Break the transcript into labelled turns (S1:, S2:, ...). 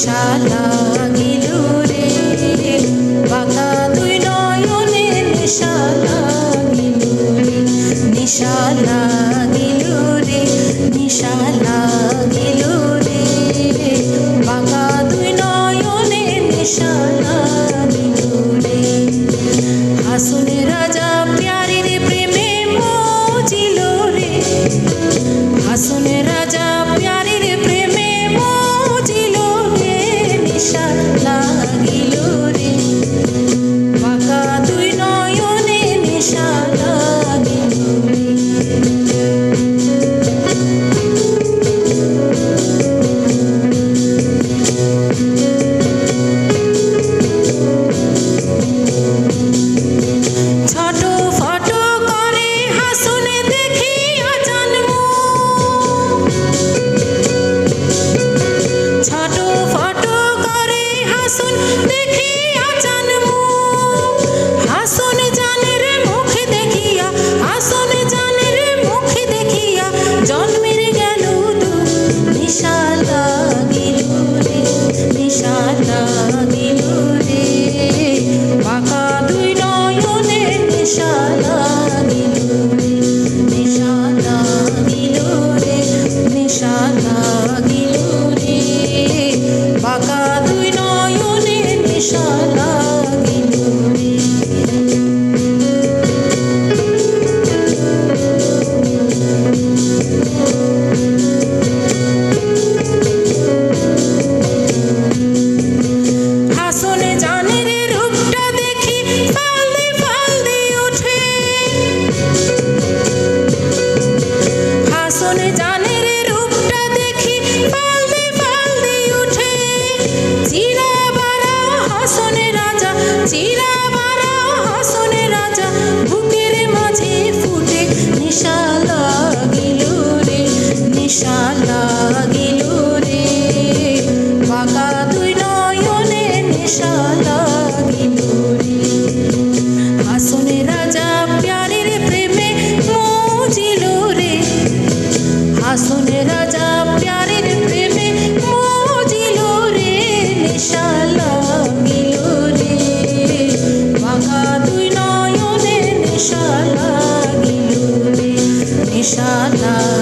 S1: সাদা গিল রে বাঁকা তুই নয়নে নেশা লাগিল রে নিশা রে নিশা লাগিল নেশা চিরাবারা হাসনে রাজা, বুকের মাঝে ফুটে নিশা লাগিল রে, নিশা লাগিল রে। বাঁকা দুই নয়নে নিশা লাগিল রে। হাসনে রাজা প্যারের প্রেমে মজিল রে। হাসনে রাজা সাদা